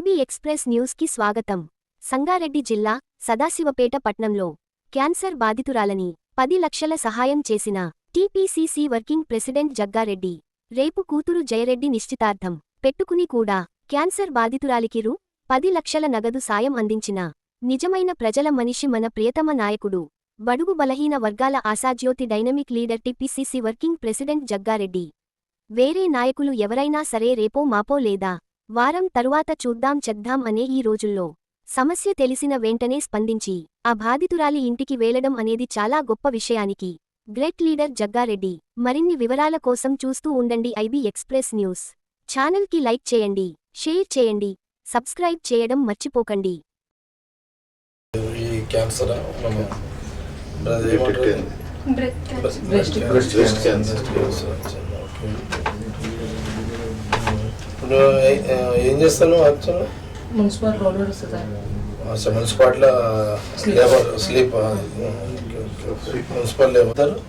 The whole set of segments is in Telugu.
ఐబీ ఎక్స్ప్రెస్ న్యూస్కి స్వాగతం. సంగారెడ్డి జిల్లా సదాశివపేట పట్నంలో క్యాన్సర్ బాధితురాలని పది లక్షల సహాయం చేసిన టీపీసీసీ వర్కింగ్ ప్రెసిడెంట్ జగ్గారెడ్డి. రేపు కూతురు జయరెడ్డి నిశ్చితార్థం. పెట్టుకుని కూడా క్యాన్సర్ బాధితురాలికి రు పది లక్షల నగదు సాయం అందించిన నిజమైన ప్రజల మనిషి మన ప్రియతమ నాయకుడు. బడుగు బలహీన వర్గాల ఆశాజ్యోతి dynamic leader TPCC working president Jaggareddy. వేరే నాయకులు ఎవరైనా సరే రేపో మాపో లేదా వారం తరువాత చూద్దాం చెద్దాం అనే ఈ రోజుల్లో సమస్య తెలిసిన వెంటనే స్పందించి ఆ బాధితురాలి ఇంటికి వేలడం అనేది చాలా గొప్ప విషయానికి. గ్రేట్ లీడర్ జగ్గారెడ్డి మరిన్ని వివరాల కోసం చూస్తూ ఉండండి ఐబీ ఎక్స్ప్రెస్ న్యూస్. ఛానల్కి లైక్ చేయండి షేర్ చేయండి సబ్స్క్రైబ్ చేయడం మర్చిపోకండి. ఈ cancer? Breast cancer. Breast cancer. Breast cancer వచ్చింది, ఓకే. ఇప్పుడు ఏ- చేస్తాను యాక్చువల్ మున్సిపల్ రోడ్ వస్తుంది మున్సిపాలిటీలో Sleep. Labour sleep municipal labour. ఇద్దరు?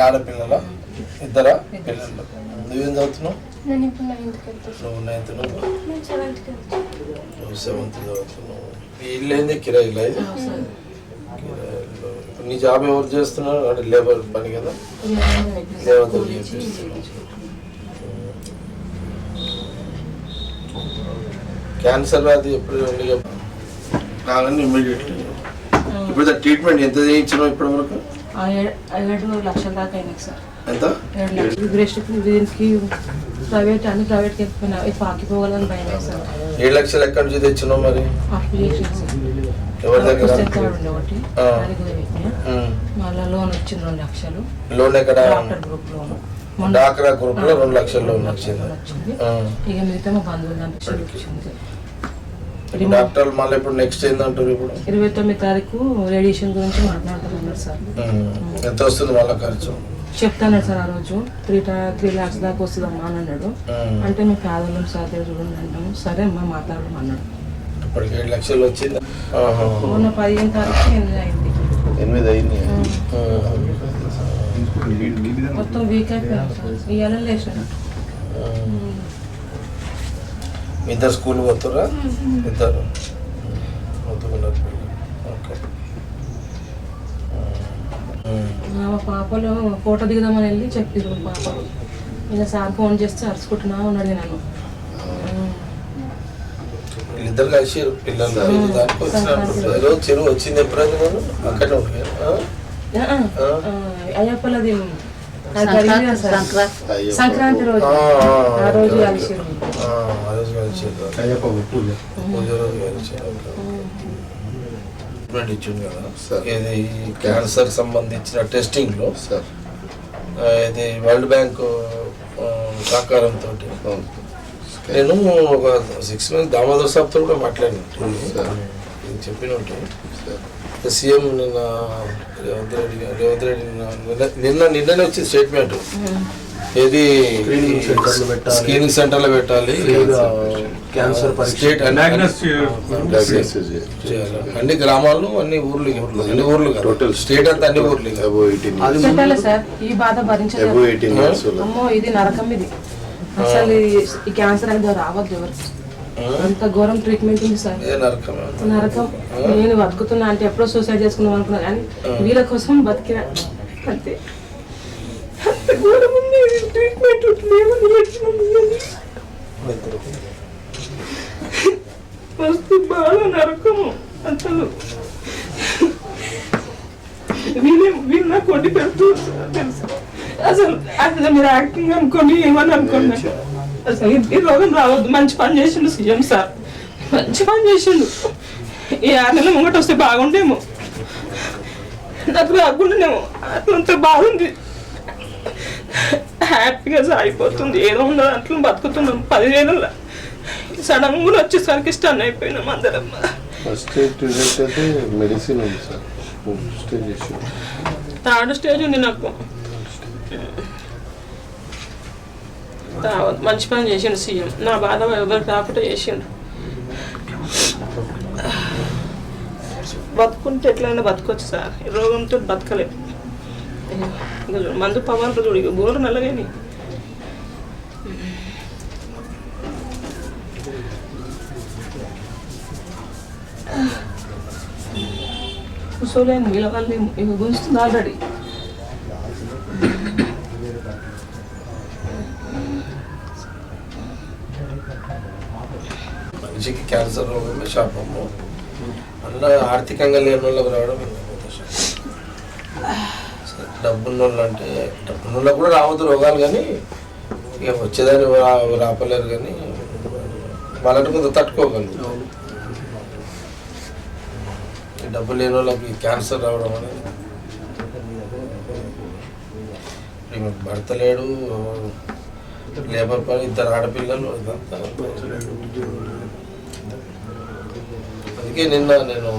ఆడపిల్లల? ఇద్దరా? పిల్లలు. నువ్వేం చదువుతున్నావు? నువ్వు నైన్త్ నువ్వు? సెవెంత్ చదువుతున్నావు. ఇల్లు ఏంది? కిరాయిలో. ఇప్పుడు నీ జాబ్ ఎవరు చేస్తున్నారు? అంటే లేబర్ పని కదా? చేపిస్తున్నాం క్యాన్సర్ వ్యాధి ఎప్పుడు ఉంది కావాలని ఇమ్మీడియట్లీ ఇప్పుడు ట్రీట్మెంట్ ఎంత చేయించినావు ఇప్పటి వరకు? ఏడు లక్షల దాకా అయినాయి సార్. ఎంత? దీనికి ప్రైవేట్ అన్ని ఇప్పుడు ఆగిపోవాలని భయం సార్. ఏడు లక్షలు ఎక్కడి నుంచి తెచ్చినావు మరి? ఎవరి దగ్గర? ఉండే ఒకటి. మళ్ళీ లోన్ వచ్చింది రెండు లక్షలు. లోన్ ఎక్కడ? Group loan. డాక్రా గ్రూప్లో రెండు లక్షల లోన్ వచ్చింది. ఇక మిగతా మా బంధువులు డాక్టర్లు మళ్ళీ ఇప్పుడు నెక్స్ట్ ఏందంటారు ఇప్పుడు? ఇరవై తొమ్మిది తారీఖు రేడియేషన్ గురించి మాట్లాడుతున్నారు సార్. ఎంత వస్తుంది వాళ్ళ ఖర్చు? చెప్తాను సార్ ఆ రోజు. త్రీ త్రీ ల్యాక్స్ దాకా వస్తుందమ్మా అని అన్నాడు. అంటే మేము పేదవాళ్ళం సార్ చూడండి అంటాము సరే అమ్మా మాట్లాడడం అన్నాడు. ఇప్పటికి ఏడు లక్షలు వచ్చింది. మొన్న పదిహేను తారీఖు ఎనిమిది అయింది. ఎనిమిది అయింది. మొత్తం వీక్ అయిపోయాం సార్. ఇవాళ లేచాను మీ ఇద్దరు స్కూల్ పోతురా ఇద్దరు. ఓకే. మా పాపలు ఫోటో దిగుదామని వెళ్ళి చెప్పారు పాపలు ఇక సార్ ఫోన్ చేస్తే అరుచుకుంటున్నా ఉన్నాడు నన్ను వీళ్ళిద్దరు కలిసి పిల్లలు. దానికి వచ్చినప్పుడు చెరువు వచ్చింది ఎప్పుడైనా అక్కడే అయ్యప్పలది సంక్రాంతి రోజు ఆ రోజు కలిసిరు ఇచ్చింది కదా. ఇది క్యాన్సర్ సంబంధించిన టెస్టింగ్లో ఇది వరల్డ్ బ్యాంక్ సహకారంతో నేను ఒక సిక్స్ మంత్స్ దామోదర్ సాబ్తో కూడా మాట్లాడిన చెప్పిన ఉంటే సార్ సీఎం నిన్న రేవంత్ రెడ్డి గారు- రేవంత్ రెడ్డి నిన్న నిన్న నిన్ననే వచ్చింది స్టేట్మెంట్ ఏది? స్క్రీనింగ్ సెంటర్లు పెట్టాలి. స్క్రీనింగ్ సెంటర్లు పెట్టాలి. క్యాన్సర్ స్టేట్ డయాగ్నోసిస్ చేయాలి. అన్ని గ్రామాలు అన్ని ఊర్లు అన్ని ఊర్లు. Total. స్టేట్ అంతా అన్ని ఊర్లు అమ్మో ఇది నరకం ఇది. అసలు ఈ- ఈ క్యాన్సర్ అనేది రావద్దు ఎవరికి. అంత ఘోరం ట్రీట్మెంట్ ఉంది సార్. నరకం? నరకం. నేను బతుకుతున్నా అంటే ఎప్పుడో సూసైడ్ చేసుకుందాం అనుకున్నా కానీ వీళ్ళ కోసం బతికిన. అంతే. అంత ఘోరం ఉంది. ట్రీట్మెంట్. మస్తు బాధ నరకము అసలు వీళ్ళే వీళ్ళు నాకు పెడుతూ తెలుసు? అసలు అసలు మీరు యాక్టింగ్ అనుకోండి ఏమని అనుకోండి? అసలు ఈ- రోగం రావద్దు. మంచి పని చేసిండు సీఎం సార్. మంచి పని చేసిండు. ఈ ఆరు నెలల ముంగట వస్తే బాగుండేమో. నాకు రాకుండానేమో అట్లంత బాగుంది. హ్యాపీగా సాగిపోతుంది. ఏదో ఉన్నది అట్లా బతుకుతున్నాం. పదివేల సడన్గా వచ్చేసరికి స్టన్ అయిపోయినాం అందరం. ఫస్ట్ అయితే మెడిసిన్ ఉంది సార్. స్టేజ్ థర్డ్ స్టేజ్ ఉంది నాకు. మంచి పని చేసిండు సీఎం. నా బాధ ఎవరికి రాకుండా చేసిండు. బతుకుంటే ఎట్లయినా బతకొచ్చు సార్. ఈ రోగంతో బతకలేదు మందు పవర్ చూడు ఇక గోరు నల్లగాని. కూర్చోలేను వీళ్ళ ఇవి గుంజుతుంది ఆల్రెడీ. మనిషికి క్యాన్సర్ రోగమే శాపము. అలా ఆర్థికంగా లేని వాళ్ళకి రావడం డబ్బున్నోళ్ళు డబ్బున్న వాళ్ళు అంటే డబ్బున్న వాళ్ళకి కూడా రావద్దు రోగాలు కానీ ఇక వచ్చేదాన్ని రా- రాపలేరు కానీ వాళ్ళని కొంత తట్టుకోగలరు. డబ్బు లేని వాళ్ళకి క్యాన్సర్ రావడం అనేది భర్త లేడు లేబర్ పని ఇద్దరు ఆడపిల్లలు ఇదంతా. అందుకే నిన్న నేను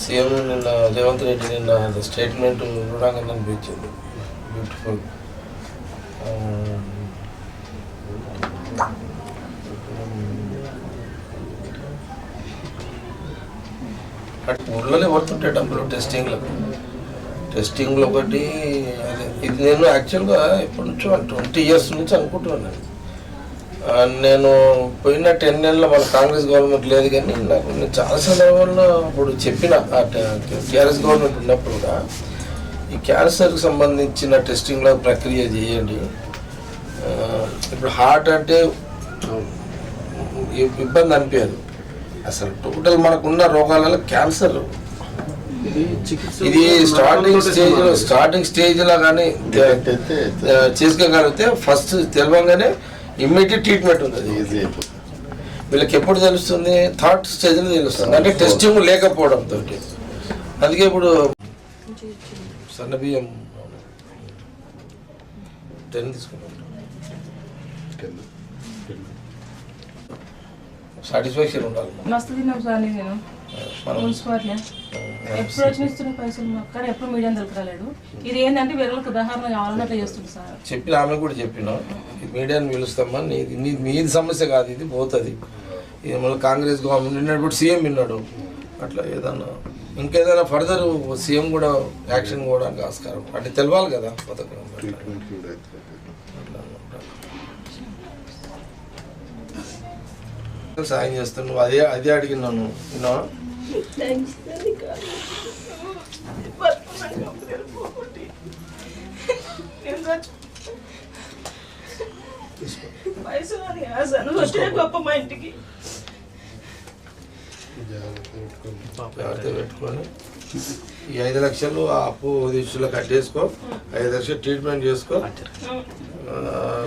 సీఎం నిన్న రేవంత్ రెడ్డి నిన్న స్టేట్మెంట్ చూడగానే అనిపించింది బ్యూటిఫుల్ ఊళ్ళోనే పడుతుంటాయి డబ్బులు టెస్టింగ్లకు టెస్టింగ్లో ఒకటి అదే ఇది నేను యాక్చువల్గా ఎప్పటి నుంచో ట్వంటీ ఇయర్స్ నుంచి అనుకుంటున్నాను నేను పోయిన టెన్ నెలలో మన కాంగ్రెస్ గవర్నమెంట్ లేదు కానీ నాకు నేను చాలా సందర్భాల్లో ఇప్పుడు చెప్పిన టీఆర్ఎస్ గవర్నమెంట్ ఉన్నప్పుడు కూడా ఈ క్యాన్సర్కి సంబంధించిన టెస్టింగ్లో ప్రక్రియ చేయండి ఇప్పుడు హార్ట్ అంటే ఇబ్బంది అనిపించదు అసలు టోటల్ మనకున్న రోగాలలో క్యాన్సర్ ఇది స్టార్టింగ్ స్టేజ్ స్టార్టింగ్ స్టేజ్లో కానీ అయితే చేసుకోగలిగితే ఫస్ట్ తెలవంగానే ఇమ్మీడియట్ ట్రీట్మెంట్ ఉంది. ఈజీ అయిపోతుంది. వీళ్ళకి ఎప్పుడు తెలుస్తుంది? థర్డ్ స్టేజ్లో తెలుస్తుంది. అంటే టెస్టింగ్ లేకపోవడం తోటి. అందుకే ఇప్పుడు సన్న బియ్యం టెన్ తీసుకుంటాం. సాటిస్ఫాక్షన్ ఉండాలి. మస్తు తిన్నాం సార్ నేను మనం మున్సిపాలిటీ ఎప్పుడు వచ్చిన ఇస్తున్న పైసలు మాకు కానీ ఎప్పుడు మీడియం దొరకరాలేదు ఇది ఏంటంటే వేరేలకు ఉదాహరణ కావాలని అట్లా చేస్తుంది సార్. చెప్పిన ఆమె కూడా చెప్పిన. మీడియాని పిలుస్తామా? నీది నీ మీది సమస్య కాదు ఇది పోతుంది. ఇది మళ్ళీ కాంగ్రెస్ గవర్నమెంట్ నిన్నప్పుడు సీఎం విన్నాడు. అట్లా ఏదన్నా ఇంకేదైనా ఫర్దర్ సీఎం కూడా యాక్షన్ కూడా ఆస్కారం. అంటే తెలవాలి కదా పథకం. సాయం చేస్తాను. అదే అదే అడిగినాను విన్నావా? పైసలు అని వచ్చే గొప్ప మా ఇంటికి జాగ్రత్త పెట్టుకోండి పెట్టుకొని ఈ ఐదు లక్షలు ఆ అప్పు దిశలో కట్టేసుకో ఐదు లక్షలు ట్రీట్మెంట్ చేసుకో.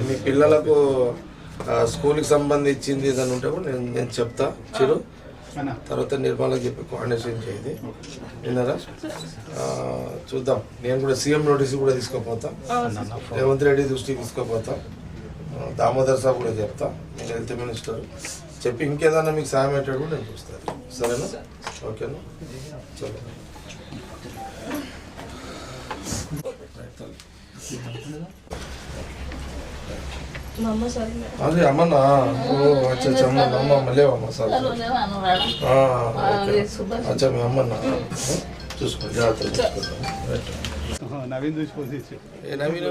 మీ పిల్లలకు స్కూల్కి సంబంధించింది ఏదైనా ఉంటే కూడా నేను నేను చెప్తా. చిరు. తర్వాత నిర్మలకు చెప్పి కోఆర్డినేషన్ చేయది. విన్నారా? చూద్దాం. నేను కూడా సీఎం నోటీస్ కూడా తీసుకోపోతా. రేవంత్ రెడ్డి దృష్టికి తీసుకోపోతా. దామోదర్ సాబ్ కూడా చెప్తా. నేను హెల్త్ మినిస్టర్. చెప్పి ఇంకేదన్నా మీకు సాయం అయ్యేటట్టు కూడా నేను చూస్తాను. సరేనా? ఓకేనా? చలో అమ్మ సరే అదే అమ్మనా ఓ అచ్చా అచ్చా అమ్మ అమ్మ అమ్మ లేవమ్మ సార్. ఆ, ఓకే. అచ్చా మీ అమ్మన్నా. చూసుకో జాగ్రత్త. నవీన్ చూసి ఫోన్ చేసి. ఏ నవీన్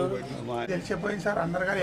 సార్ అందరు కానీ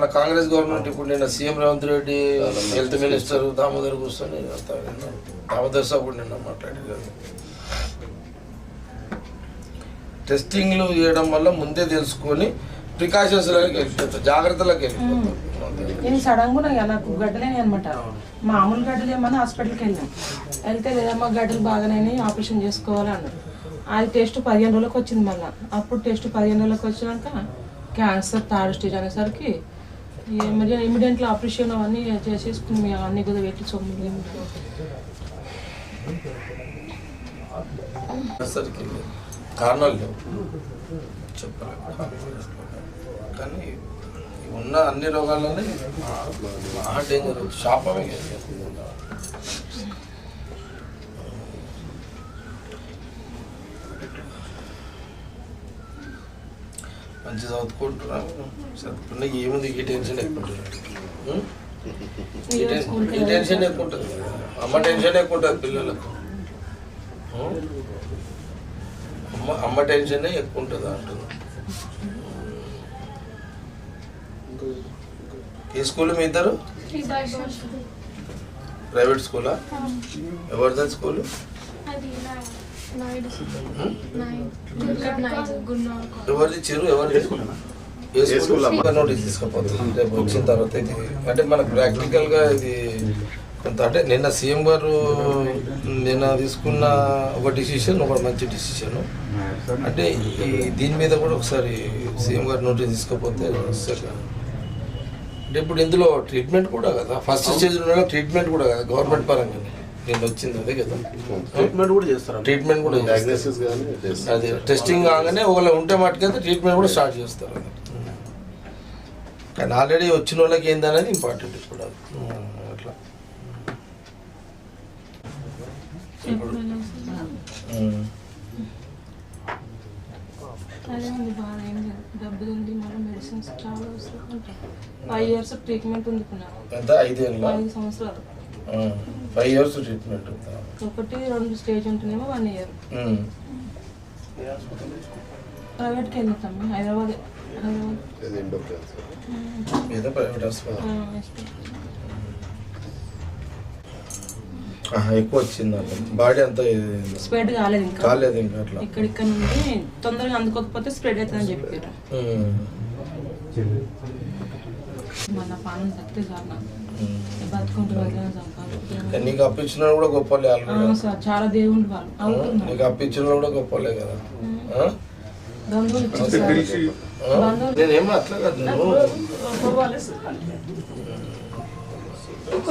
మన కాంగ్రెస్ గవర్నమెంట్ ఇప్పుడు నిన్న CM Revanth Reddy health minister Damodar కూర్చొని దామోదర్ సాబ్ కూడా నిన్న మాట్లాడారు. టెస్టింగ్లు చేయడం వల్ల ముందే తెలుసుకొని ప్రికాషన్స్లోకి వెళ్ళిపోతాం జాగ్రత్తలోకి వెళ్ళిపోతాం నేను సడన్గా నాకు గడ్డలేని అనమాట మామూలు గడ్డలు ఏమన్నా హాస్పిటల్కి వెళ్ళాం వెళ్తే లేదమ్మా గడ్డలు బాగానే ఆపరేషన్ చేసుకోవాలి అన్నారు అది టెస్ట్ పదిహేను రోజులకు వచ్చింది మళ్ళీ. అప్పుడు టెస్ట్ పదిహేను రోజులకు వచ్చినాక క్యాన్సర్ థర్డ్ స్టేజ్ అనేసరికి ఇమీడియట్లీ ఆపరేషన్ అవన్నీ చేసేసుకుని మేము అన్ని కూడా పెట్టి సొమ్ము సరికి కారణాలు లేవు. చెప్పలేదు కానీ ఉన్న అన్ని రోగాల్లోనే మహా డేంజర్ షాప్ అవే మంచి చదువుకుంటున్నాను చదువుకున్నా ఏముంది? ఈ టెన్షన్ ఎక్కువ ఉంటుంది? ఈ టెన్- ఈ టెన్షన్ ఎక్కువ ఉంటుంది. అమ్మ టెన్షన్ ఎక్కువ ఉంటుంది పిల్లలకు? అమ్మ అమ్మ టెన్షనే ఎక్కువ ఉంటుంది అంటున్నా ఏ స్కూల్ మీ ఇద్దరు? ప్రైవేట్ స్కూలా? ఎవరిదా స్కూల్? ఎవరిది చిరు ఎవరిది? నోటీస్ తీసుకుపోతుంది రేపు వచ్చిన తర్వాత ఇది అంటే మనకు ప్రాక్టికల్గా ఇది కొంత అంటే నిన్న సీఎం గారు నిన్న తీసుకున్న ఒక డిసిషన్ ఒక మంచి డిసిషన్ అంటే ఈ దీని మీద కూడా ఒకసారి సీఎం గారు నోటీస్ తీసుకపోతే. అంటే ఇప్పుడు ఇందులో ట్రీట్మెంట్ కూడా కదా. ఫస్ట్ స్టేజ్ ట్రీట్మెంట్ కూడా కదా గవర్నమెంట్ పరంగా వచ్చింది అదే కదా. ట్రీట్మెంట్ కూడా చేస్తారా ట్రీట్మెంట్ కూడా చేస్తారు. డయాగ్నోసిస్ కానీ చేస్తాం అది టెస్టింగ్ కాగానే ఒకవేళ ఉంటే మటుకైతే ట్రీట్మెంట్ కూడా స్టార్ట్ చేస్తారు. కానీ ఆల్రెడీ వచ్చిన వాళ్ళకి ఏందనేది ఇంపార్టెంట్ ఇప్పుడు అది. ఉమ్, అట్లా. ఇప్పుడు ఉమ్, అదే ఉంది బాగా ఏం లేదు డబ్బులు ఉంది మళ్ళీ మెడిసిన్స్ చాలా అవసరం ఉంటాయి ఫైవ్ ఇయర్స్ ట్రీట్మెంట్ ఉంది ఇప్పుడు నాకు. ఎంత ఐదేళ్ళ ఐదు సంవత్సరాలు. ఫైవ్ ఇయర్స్ ట్రీట్మెంట్ ఒకటి రెండు స్టేజ్ ఉంటేనేమో వన్ ఇయర్. ప్రైవేట్కి వెళ్తాం హైదరాబాద్. ఏదో ప్రైవేట్ హాస్పిటల్. ఎక్కువ వచ్చింది బాడీ అంతా స్ప్రెడ్ కాలేదు ఇంకా. కాలేదు ఇంకా అట్లా. ఇక్కడ ఇక్కడ నుండి తొందరగా అందుకోకపోతే స్ప్రెడ్ అవుతుందని చెప్పారు. మన పానం తప్పితే చాలు నాకు నీకు అప్పించిన కూడా గొప్పలే చాలా దేవుళ్ళు వాళ్ళు. అవుతున్నారు. నీకు అప్పించిన కూడా గొప్పలే కదా. నేనేమో అట్లా కాదు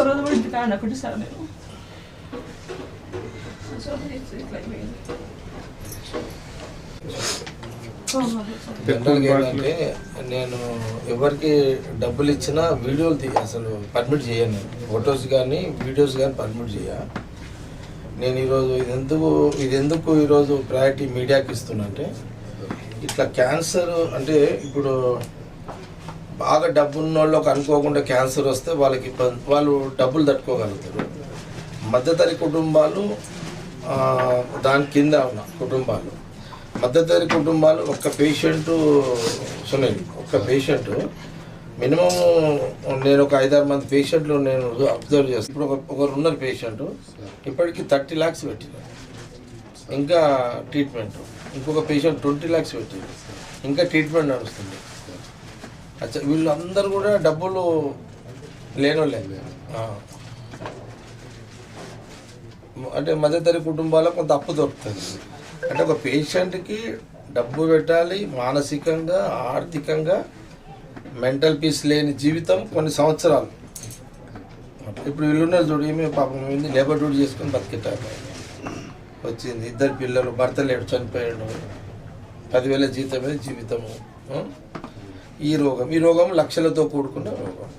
రోజు ఇంటికి ఒకటి సార్ నేను. ఇట్లా. జనరల్గా ఏంటంటే నేను ఎవరికి డబ్బులు ఇచ్చినా వీడియోలు తీ అసలు పర్మిట్ చేయను నేను. ఫొటోస్ కానీ వీడియోస్ కానీ పర్మిట్ చేయ. నేను ఈరోజు ఇది ఎందుకు ఇది ఎందుకు ఈరోజు ప్రయారిటీ మీడియాకి ఇస్తున్నా అంటే ఇట్లా క్యాన్సర్ అంటే ఇప్పుడు బాగా డబ్బు ఉన్న వాళ్ళకి అనుకోకుండా క్యాన్సర్ వస్తే వాళ్ళకి ఇబ్బంది వాళ్ళు డబ్బులు తట్టుకోగలుగుతారు. మధ్యతరి కుటుంబాలు ఆ, దాని కింద ఉన్న కుటుంబాలు. మద్దతు కుటుంబాలు ఒక్క పేషెంట్ సునీల్ ఒక్క పేషెంట్ మినిమం నేను ఒక ఐదారు మంది పేషెంట్లు నేను అబ్జర్వ్ చేస్తాను ఇప్పుడు ఒక ఒకరు ఉన్నారు పేషెంట్ ఇప్పటికి థర్టీ ల్యాక్స్ పెట్టినారు ఇంకా ట్రీట్మెంట్ ఇంకొక పేషెంట్ ట్వంటీ ల్యాక్స్ పెట్టింది. ఇంకా ట్రీట్మెంట్ నడుస్తుంది. అచ్చా వీళ్ళందరూ కూడా డబ్బులు లేనోళ్ళే. అంటే మధ్యతరి కుటుంబాలకు కొంత అప్పు దొరుకుతుంది. అంటే ఒక పేషెంట్కి డబ్బు పెట్టాలి మానసికంగా ఆర్థికంగా మెంటల్ పీస్ లేని జీవితం కొన్ని సంవత్సరాలు. ఇప్పుడు వీళ్ళున్నారు చూడు ఏమి పాపం ఏంది? లేబర్ డ్యూటీ చేసుకొని బతికెట్టారు వచ్చింది ఇద్దరు పిల్లలు భర్త లేడు చనిపోయాడు. పదివేల జీతం మీద జీవితము ఈ రోగం ఈ రోగం లక్షలతో కూడుకున్న రోగం.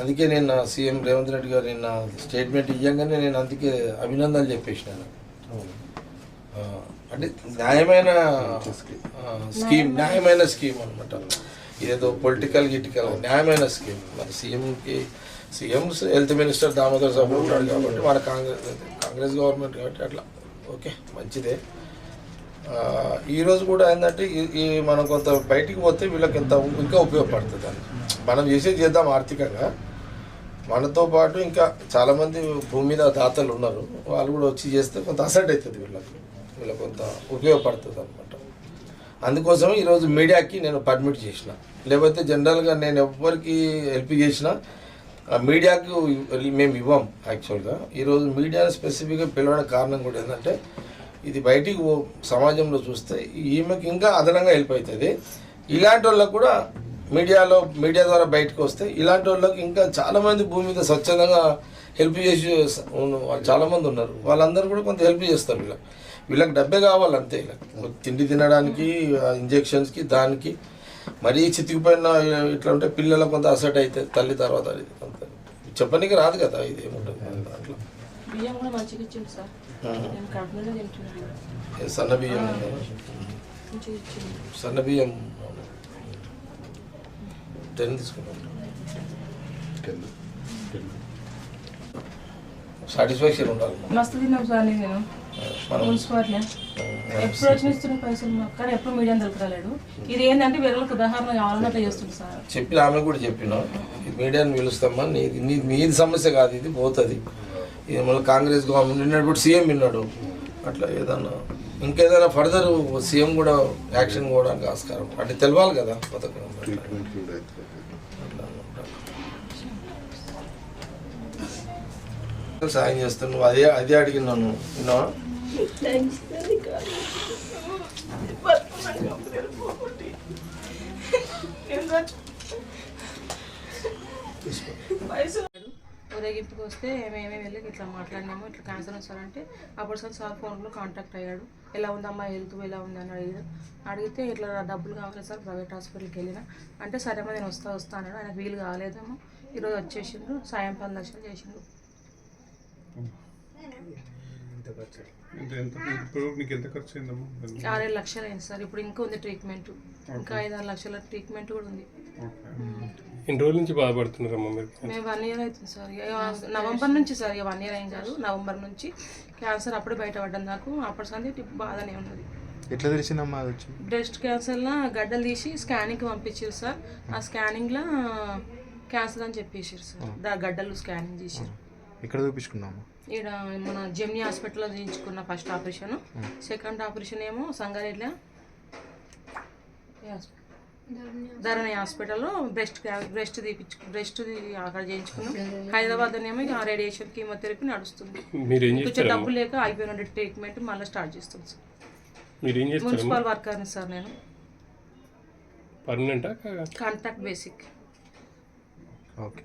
అందుకే నేను సీఎం రేవంత్ రెడ్డి గారు నిన్న స్టేట్మెంట్ ఇవ్వగానే నేను అందుకే అభినందనలు చెప్పేసినాను అంటే న్యాయమైన స్కీమ్ న్యాయమైన స్కీమ్ అనమాట ఇదేదో పొలిటికల్ గిటికల్ న్యాయమైన స్కీమ్. మరి సీఎంకి సీఎం హెల్త్ మినిస్టర్ దామోదర్ సభ ఉంటాడు కాబట్టి మన కాంగ్రెస్ కాంగ్రెస్ గవర్నమెంట్ కాబట్టి అట్లా. ఓకే మంచిదే. ఈరోజు కూడా ఏంటంటే ఈ- ఈ మనం కొంత బయటికి పోతే వీళ్ళకి ఎంత ఇంకా ఉపయోగపడుతుంది అని. మనం చేసేది చేద్దాం ఆర్థికంగా. మనతో పాటు ఇంకా చాలామంది భూమి మీద దాతలు ఉన్నారు. వాళ్ళు కూడా వచ్చి చేస్తే కొంత అసెట్ అవుతుంది వీళ్ళకి. వీళ్ళకి కొంత ఉపయోగపడుతుంది అనమాట అందుకోసం ఈరోజు మీడియాకి నేను పర్మిట్ చేసిన. లేకపోతే జనరల్గా నేను ఎవరికి హెల్ప్ చేసినా ఆ మీడియాకు మేము ఇవ్వం యాక్చువల్గా. ఈరోజు మీడియాని స్పెసిఫిక్గా పిలవడానికి కారణం కూడా ఏంటంటే ఇది బయటికి సమాజంలో చూస్తే ఈమెకి ఇంకా అదనంగా హెల్ప్ అవుతుంది ఇలాంటి వాళ్ళకు కూడా మీడియాలో మీడియా ద్వారా బయటకు వస్తే ఇలాంటి వాళ్ళకి ఇంకా చాలామంది భూమి మీద స్వచ్ఛందంగా హెల్ప్ చేసి చాలామంది ఉన్నారు. వాళ్ళందరూ కూడా కొంత హెల్ప్ చేస్తారు వీళ్ళకి వీళ్ళకి డబ్బే కావాలి అంతే వీళ్ళకి తిండి తినడానికి ఇంజెక్షన్స్కి దానికి మరీ చితికిపోయిన ఇట్లా ఉంటే పిల్లలకు కొంత అసెట్ అయితే తల్లి తర్వాత అది కొంత చెప్పనీకి రాదు కదా ఇది ఏముంటుంది దాంట్లో. సన్న బియ్యం. సన్న బియ్యం టెన్ తీసుకున్నాం సాటిస్ఫాక్షన్ ఉండాలి. మస్తు తిన్నాం సార్ నేను. మనం మున్సిపాలిటీ ఎప్పుడు వచ్చిన ఇస్తున్న పైసలు మాకు కానీ ఎప్పుడు మీడియం దొరకరాలేడు ఇది ఏంటంటే వేరేలకు ఉదాహరణ కావాలని అట్లా చేస్తుంది సార్. చెప్పిన ఆమె కూడా చెప్పిన మీడియాని పిలుస్తామా? నీది నీది సమస్య కాదు ఇది పోతుంది. ఇది మళ్ళీ కాంగ్రెస్ గవర్నమెంట్ నిన్నప్పుడు సీఎం విన్నాడు. అట్లా ఏదన్నా ఇంకేదైనా ఫర్దర్ సీఎం కూడా యాక్షన్ పోవడానికి ఆస్కారం అంటే తెలవాలి కదా పథకం కూడా. సాయం చేస్తున్నావు అదే అదే అడిగినాను విన్నావా? ఊరేగింపుకి వస్తే మేమే వెళ్ళి ఇట్లా మాట్లాడినాము ఇట్లా క్యాన్సర్ వస్తారంటే అప్పుడు సార్ సార్ ఫోన్లో కాంటాక్ట్ అయ్యాడు. ఎలా ఉందమ్మా? హెల్త్ ఎలా ఉంది? అని అడిగాడు అడిగితే ఇట్లా డబ్బులు కావాలి సార్ ప్రైవేట్ హాస్పిటల్కి వెళ్ళిన. అంటే సరేమ్మా నేను వస్తా వస్తాను అన్నాడు. ఆయనకు వీలు కాలేదేమో. ఈరోజు వచ్చేసిండు సాయం పది లక్షలు చేసిండు ఎంత ఎంత? ఇప్పుడు నీకు ఎంత ఖర్చు అయిందమ్మా? ఆరేడు లక్షలు అయింది సార్. ఇప్పుడు ఇంకా ఉంది ట్రీట్మెంట్ ఇంకా ఐదు ఆరు లక్షల ట్రీట్మెంట్ కూడా ఉంది. ఎన్ని రోజుల నుంచి బాధపడుతున్నారమ్మా మీరు? మేము వన్ ఇయర్ అవుతుంది సార్. ఇక నవంబర్ నుంచి సార్ ఇక వన్ ఇయర్ అయింది కాదు. నవంబర్ నుంచి క్యాన్సర్ అప్పుడే బయటపడ్డాను నాకు. అప్పటి సంది బాధనే ఉన్నది. ఎట్లా తెలిసిందమ్మా అది వచ్చి? బ్రెస్ట్ క్యాన్సర్లో గడ్డలు తీసి స్కానింగ్కి పంపించారు సార్. ఆ స్కానింగ్లో క్యాన్సర్ అని చెప్పేసారు సార్. దా గడ్డలు స్కానింగ్ చేసారు ఎక్కడ చూపించుకున్నాము? ఈడ మన జెమ్నీ హాస్పిటల్లో చేయించుకున్న ఫస్ట్ ఆపరేషన్. సెకండ్ ఆపరేషన్ ఏమో సంగారెడ్ల? ధరణి హాస్పిటల్లో బ్రెస్ట్ బ్రెస్ట్ తీపించు బ్రెస్ట్ అక్కడ చేయించుకున్నాం. హైదరాబాద్ ఏమో ఇక రేడియేషన్ కీమోథెరపీ నడుస్తుంది. మీరు ఏం కొంచెం డబ్బు లేక అయిపోయిన ట్రీట్మెంట్ మళ్ళీ స్టార్ట్ చేస్తాం సార్. మీరు ఏం చేస్తారమ్మా మున్సిపల్ వర్కర్ని సార్ నేను. పర్మనెంటా? Contact basic. ఓకే.